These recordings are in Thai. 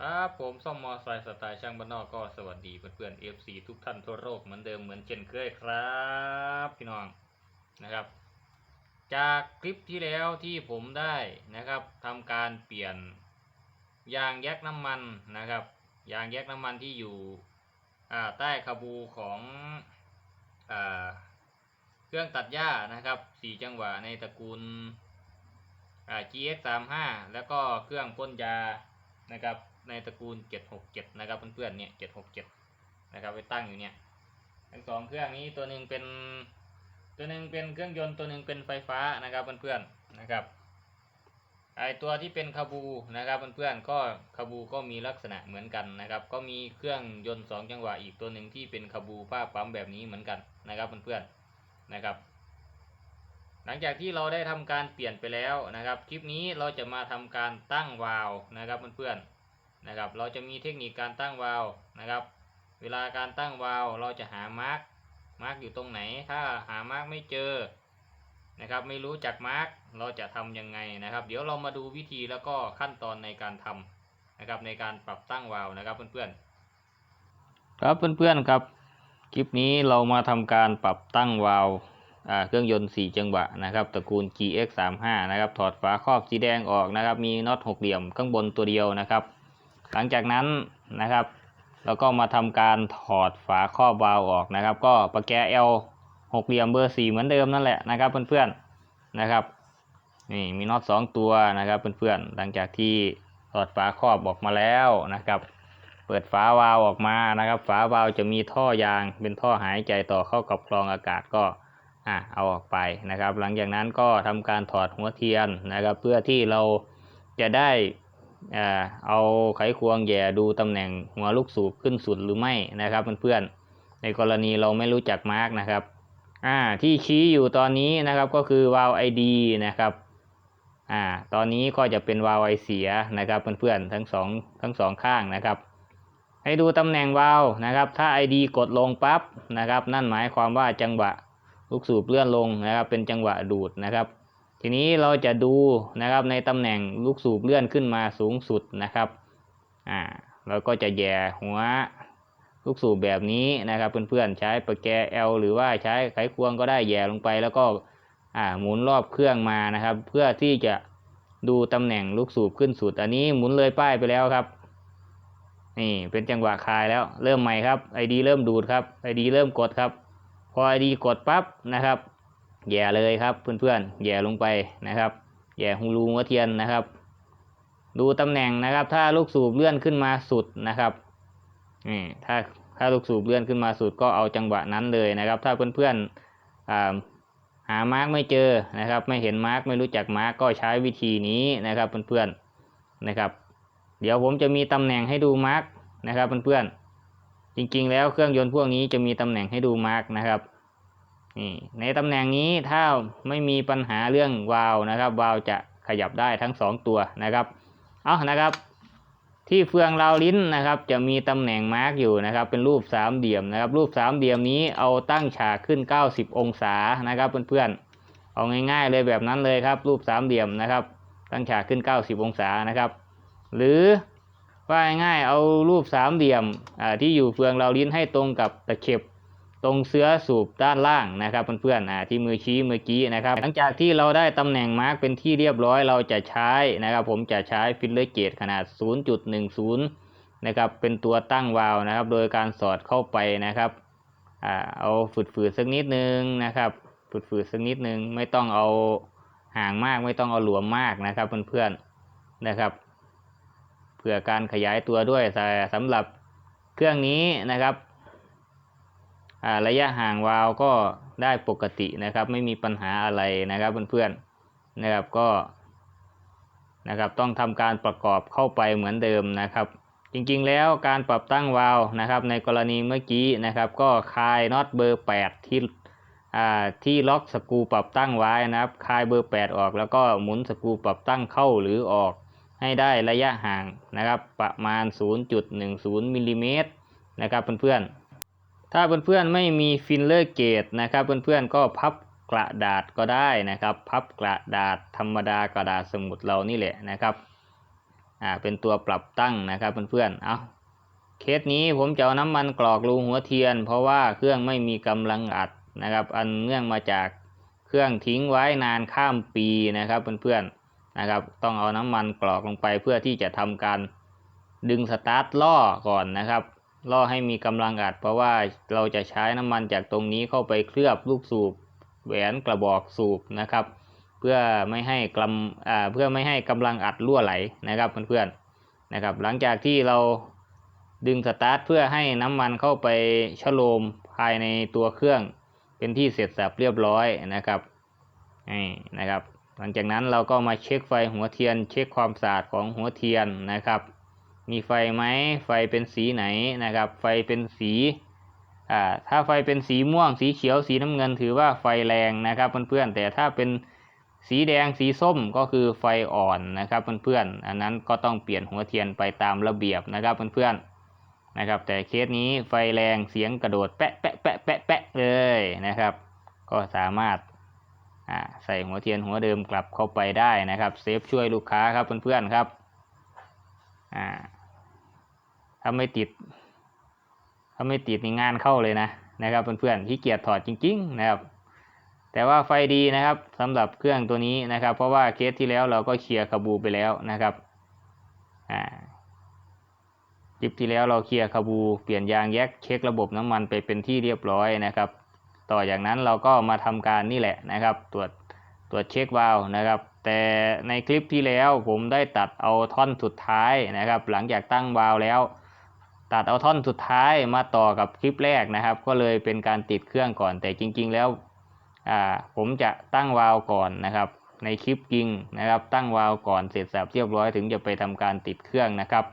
ครับผมซ่อมมอไซค์สไตล์ช่างบ้านนอกก็สวัสดีเพื่อนๆ FC ทุกท่านทั่วโลกเหมือนเดิมเหมือนเช่นเคยครับ พี่น้องนะครับ จากคลิปที่แล้วที่ผมได้นะครับทำการเปลี่ยนยางแยกน้ำมันนะครับ ยางแยกน้ำมันที่อยู่ใต้คาบูของอเครื่องตัดหญ้านะครับสี่จังหวะในตระกูล GX 3 5 แล้วก็เครื่องพ่นยานะครับ ในตระกูล 767 นะครับเพื่อนๆเนี่ย767 นะครับไปตั้งอยู่เนี่ยทั้งสองเครื่องนี้ตัวหนึ่งเป็นตัวหนึ่งเป็นเครื่องยนต์ตัวหนึ่งเป็นไฟฟ้านะครับเพื่อนๆนะครับไอตัวที่เป็นคาบูนะครับเพื่อนๆก็คาบูก็มีลักษณะเหมือนกันนะครับ ก็มีเครื่องยนต์สองจังหวะอีกตัวหนึ่งที่เป็นคาบูผ้าปั๊มแบบนี้เหมือนกันนะครับเพื่อนๆนะครับหลังจากที่เราได้ทำการเปลี่ยนไปแล้วนะครับ คลิปนี้เราจะมาทำการตั้งวาล์วนะครับเพื่อนๆ นะครับ เราจะมีเทคนิคการตั้งวาล์วนะครับ เวลาการตั้งวาล์วเราจะหามาร์กมาร์กอยู่ตรงไหน ถ้าหามาร์กไม่เจอนะครับ ไม่รู้จักมาร์กเราจะทำยังไงนะครับ เดี๋ยวเรามาดูวิธีแล้วก็ขั้นตอนในการทำนะครับ ในการปรับตั้งวาล์วนะครับเพื่อนๆครับเพื่อนๆครับ คลิปนี้เรามาทำการปรับตั้งวาล์วอ่าเครื่องยนต์ 4 จังหวะนะครับตระกูล GX 3 5 นะครับถอดฝาครอบสีแดงออกนะครับ มีน็อตหกเหลี่ยมข้างบนตัวเดียวนะครับ หลังจากนั้นนะครับเราก็มาทำการถอดฝาครอบวาล์วออกนะครับ ก็ประแก L หกเหลี่ยมเบอร์4เหมือนเดิมนั่นแหละนะครับเพื่อนๆนะครับนี่มีน็อต2ตัวนะครับเพื่อนๆหลังจากที่ถอดฝาครอบออกมาแล้วนะครับ เปิดฝาวาล์วออกมานะครับ ฝาวาล์วจะมีท่อยางเป็นท่อหายใจต่อเข้ากับกรองอากาศก็อะเอาออกไปนะครับ หลังจากนั้นก็ทำการถอดหัวเทียนนะครับ เพื่อที่เราจะได้ เอาไขควงแย่ดูตำแหน่งหัวลูกสูบขึ้นสุดหรือไม่นะครับเพื่อนๆในกรณีเราไม่รู้จักมาร์กนะครับอ่าที่ชี้อยู่ตอนนี้นะครับก็คือวาล์วไอดีนะครับอ่าตอนนี้ก็จะเป็นวาล์วไอเสียนะครับเพื่อนๆทั้งสองทั้งสองข้างนะครับ ให้ดูตำแหน่งวาล์วนะครับ ถ้า ID กดลงปั๊บนะครับ นั่นหมายความว่าจังหวะลูกสูบเลื่อนลงนะครับ เป็นจังหวะดูดนะครับ ทีนี้เราจะดูนะครับในตำแหน่งลูกสูบเลื่อนขึ้นมาสูงสุดนะครับอ่าเราก็จะแย่หัวลูกสูบแบบนี้นะครับเพื่อนๆใช้ประแก L หรือว่าใช้ไขควงก็ได้แย่ลงไป แล้วก็อ่าหมุนรอบเครื่องมานะครับ เพื่อที่จะดูตำแหน่งลูกสูบขึ้นสุด อันนี้หมุนเลยป้ายไปแล้วครับนี่เป็นจังหวะคลายแล้วเริ่มใหม่ครับ ID เริ่มดูดครับ ID เริ่มกดครับ พอ ID กดปั๊บนะครับ แย่เลยครับเพื่อนๆแย่ลงไปนะครับ แย่หูรูหัวเทียนนะครับ ดูตำแหน่งนะครับ ถ้าลูกสูบเลื่อนขึ้นมาสุดนะครับนี่ถ้าถ้าลูกสูบเลื่อนขึ้นมาสุดก็เอาจังหวะนั้นเลยนะครับ ถ้าเพื่อนๆอ่าหามาร์กไม่เจอนะครับ ไม่เห็นมาร์กไม่รู้จักมาร์กก็ใช้วิธีนี้นะครับเพื่อนๆนะครับ เดี๋ยวผมจะมีตำแหน่งให้ดูมาร์กนะครับเพื่อนๆจริงๆ แล้วเครื่องยนต์พวกนี้จะมีตำแหน่งให้ดูมาร์กนะครับ นี่ในตำแหน่งนี้ถ้าไม่มีปัญหาเรื่องวาล์วนะครับ วาล์วจะขยับได้ทั้งสองตัวนะครับเอานะครับ ที่เฟืองราวลิ้นนะครับ จะมีตำแหน่งมาร์กอยู่นะครับ เป็นรูปสามเหลี่ยมนะครับ รูปสามเหลี่ยมนี้เอาตั้งฉากขึ้น 90 องศานะครับเพื่อนๆเอาง่ายๆเลยแบบนั้นเลยครับ รูปสามเหลี่ยมนะครับ ตั้งฉากขึ้น 90 องศานะครับ หรือว่าง่ายๆเอารูปสามเหลี่ยมที่อยู่เฟืองเราลิ้นให้ตรงกับตะเข็บ ตรงเสื้อสูบด้านล่างนะครับเพื่อนๆอ่าที่มือชี้เมื่อกี้นะครับหลังจากที่เราได้ตำแหน่งมาร์กเป็นที่เรียบร้อยเราจะใช้นะครับ ผมจะใช้ฟิลเลอร์เกตขนาด 0.10 นะครับเป็นตัวตั้งวาล์วนะครับ โดยการสอดเข้าไปนะครับอ่าเอาฝืดๆสักนิดนึงนะครับฝืดๆสักนิดนึงไม่ต้องเอาห่างมากไม่ต้องเอาหลวมมากนะครับเพื่อนๆนะครับเพื่อการขยายตัวด้วยแต่สำหรับเครื่องนี้นะครับ ระยะห่างวาล์วก็ได้ปกตินะครับ ไม่มีปัญหาอะไรนะครับเพื่อนๆนะครับก็นะครับต้องทำการประกอบเข้าไปเหมือนเดิมนะครับ จริงๆแล้วการปรับตั้งวาล์วนะครับ ในกรณีเมื่อกี้นะครับ ก็คลายน็อตเบอร์ 8 ที่อ่าที่ล็อกสกรูปรับตั้งไว้นะครับ คลายเบอร์ 8 ออก แล้วก็หมุนสกรูปรับตั้งเข้าหรือออกให้ได้ระยะห่างนะครับ ประมาณ 0.10มิลลิเมตรนะครับเพื่อนๆ ถ้าเพื่อนๆไม่มีฟิลเลอร์เกตนะครับ เพื่อนๆก็พับกระดาษก็ได้นะครับ พับกระดาษธรรมดากระดาษสมุดเรานี่แหละนะครับอ่าเป็นตัวปรับตั้งนะครับเพื่อนๆเอาเคสนี้ผมจะเอาน้ำมันกรอกรูหัวเทียน เพราะว่าเครื่องไม่มีกำลังอัดนะครับ อันเนื่องมาจากเครื่องทิ้งไว้นานข้ามปีนะครับเพื่อนๆนะครับ ต้องเอาน้ำมันกรอกลงไปเพื่อที่จะทำการดึงสตาร์ทล่อก่อนนะครับ ล่อให้มีกำลังอัด เพราะว่าเราจะใช้น้ำมันจากตรงนี้เข้าไปเคลือบลูกสูบแหวนกระบอกสูบนะครับ เพื่อไม่ให้กำอ่าเพื่อไม่ให้กำลังอัดรั่วไหลนะครับเพื่อนๆนะครับ หลังจากที่เราดึงสตาร์ทเพื่อให้น้ำมันเข้าไปชโลมภายในตัวเครื่อง เป็นที่เสร็จสับเรียบร้อยนะครับนี่นะครับ หลังจากนั้นเราก็มาเช็คไฟหัวเทียน เช็คความสะอาดของหัวเทียนนะครับ มีไฟไหมไฟเป็นสีไหนนะครับ ไฟเป็นสีอ่าถ้าไฟเป็นสีม่วง สีเขียวสีน้ำเงิน ถือว่าไฟแรงนะครับเพื่อนๆแต่ถ้าเป็นสีแดงสีส้มก็คือไฟอ่อนนะครับเพื่อนๆอันนั้นก็ต้องเปลี่ยนหัวเทียนไปตามระเบียบนะครับเพื่อนๆนะครับ แต่เคสนี้ไฟแรงเสียงกระโดดแปะแปะแปะแปะแปะเลยนะครับ ก็สามารถใส่หัวเทียนหัวเดิมกลับเข้าไปได้นะครับ เซฟช่วยลูกค้าครับเพื่อนๆครับ อ่าถ้าไม่ติด ถ้าไม่ติดในงานเข้าเลยนะนะครับเพื่อนๆที่เกียจถอดจริง ๆ นะครับ แต่ว่าไฟดีนะครับสำหรับเครื่องตัวนี้นะครับ เพราะว่าเคสที่แล้วเราก็เคลียร์คาบูไปแล้วนะครับอ่าคลิปที่แล้วเราเคลียร์คาบูเปลี่ยนยางแยกเช็คระบบน้ำมันไปเป็นที่เรียบร้อยนะครับ ต่อจากนั้นเราก็มาทำการนี่แหละนะครับ ตรวจ รวจเช็ควาล์วนะครับ แต่ในคลิปที่แล้วผมได้ตัดเอาท่อนสุดท้ายนะครับ หลังจากตั้งวาล์วแล้ว ตัดเอาท่อนสุดท้ายมาต่อกับคลิปแรกนะครับ ก็เลยเป็นการติดเครื่องก่อน แต่จริง ๆ แล้วผมจะตั้งวาล์วก่อนนะครับ ในคลิปจริงนะครับ ตั้งวาล์วก่อนเสร็จสับเรียบร้อยถึงจะไปทำการติดเครื่องนะครับ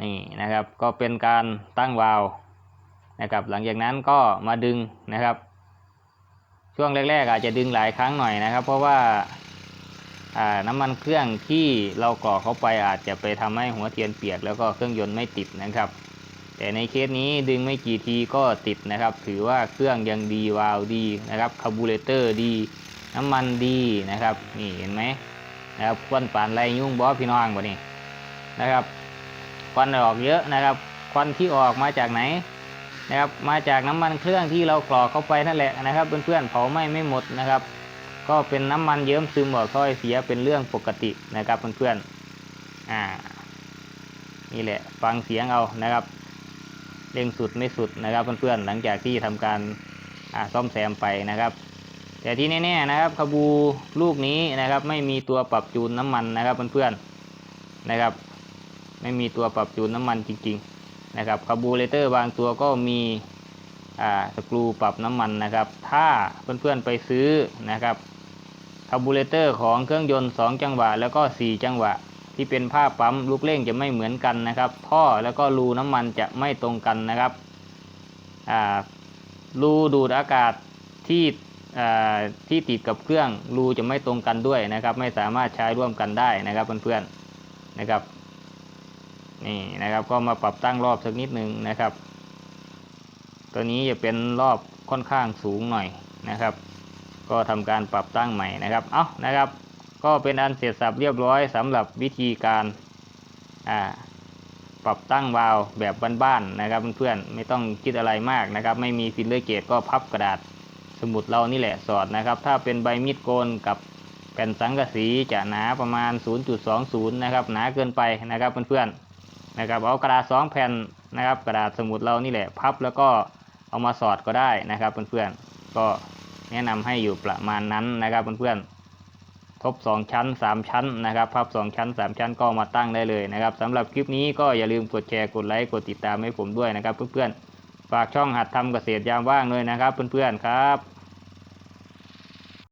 นี่นะครับก็เป็นการตั้งวาล์วนะครับ หลังจากนั้นก็มาดึงนะครับ ช่วงแรก ๆ อาจจะดึงหลายครั้งหน่อยนะครับ เพราะว่าน้ำมันเครื่องที่เรากรอกเข้าไปอาจจะไปทำให้หัวเทียนเปียก แล้วก็เครื่องยนต์ไม่ติดนะครับ แต่ในเคสนี้ดึงไม่กี่ทีก็ติดนะครับ ถือว่าเครื่องยังดีวาล์วดีนะครับคาร์บูเรเตอร์ดี น้ำมันดีนะครับนี่เห็นไหมนะครับควันปานไรยุ่งบอสพี่น้องบ่นี่นะครับควันออกเยอะนะครับ ควันที่ออกมาจากไหน นะครับมาจากน้ำมันเครื่องที่เรากรอกเข้าไปนั่นแหละนะครับเพื่อนๆเผาไหม้ไม่หมดนะครับ ก็เป็นน้ำมันเยิ้มซึมออกถ้อยเสียเป็นเรื่องปกตินะครับเพื่อนๆอ่านี่แหละฟังเสียงเอานะครับเร่งสุดไม่สุดนะครับเพื่อนๆหลังจากที่ทำการซ่อมแซมไปนะครับ แต่ที่แน่ๆนะครับคาบูลูกนี้นะครับ ไม่มีตัวปรับจูนน้ำมันนะครับเพื่อนๆนะครับ ไม่มีตัวปรับจูนน้ำมันจริง ๆ นะครับคาบูเรเตอร์บางตัวก็มีสกรูปรับน้ำมันนะครับ ถ้าเพื่อนๆไปซื้อนะครับคาร์บูเรเตอร์ของเครื่องยนต์ 2 จังหวะ แล้วก็ 4 จังหวะ ที่เป็นผ้าปั๊มลูกเร่งจะไม่เหมือนกันนะครับ ท่อแล้วก็รูน้ำมันจะไม่ตรงกันนะครับรูดูดอากาศที่ที่ติดกับเครื่องรูจะไม่ตรงกันด้วยนะครับ ไม่สามารถใช้ร่วมกันได้นะครับเพื่อนๆนะครับ นี่นะครับก็มาปรับตั้งรอบสักนิดหนึ่งนะครับ ตัวนี้จะเป็นรอบค่อนข้างสูงหน่อยนะครับ ก็ทำการปรับตั้งใหม่นะครับเอานะครับ ก็เป็นอันเสร็จสับเรียบร้อยสำหรับวิธีการอ่าปรับตั้งวาล์วแบบบ้านๆนะครับเพื่อนๆไม่ต้องคิดอะไรมากนะครับ ไม่มีฟิลเลอร์เกตก็พับกระดาษสมุดเรานี่แหละสอดนะครับ ถ้าเป็นใบมีดโกนกับแผ่นสังกะสีจะหนาประมาณ 0.20 นะครับ หนาเกินไปนะครับเพื่อนๆ นะครับเอากระดาษสองแผ่นนะครับ กระดาษสมุดเรานี่แหละพับแล้วก็เอามาสอดก็ได้นะครับเพื่อนๆก็แนะนำให้อยู่ประมาณนั้นนะครับเพื่อนๆทบ 2 ชั้น 3 ชั้นนะครับพับ 2 ชั้น 3 ชั้นก็มาตั้งได้เลยนะครับสำหรับคลิปนี้ก็อย่าลืมกดแชร์กดไลค์กดติดตามให้ผมด้วยนะครับเพื่อนๆฝากช่องหัดทำเกษตรยามว่างด้วยนะครับเพื่อนๆครับ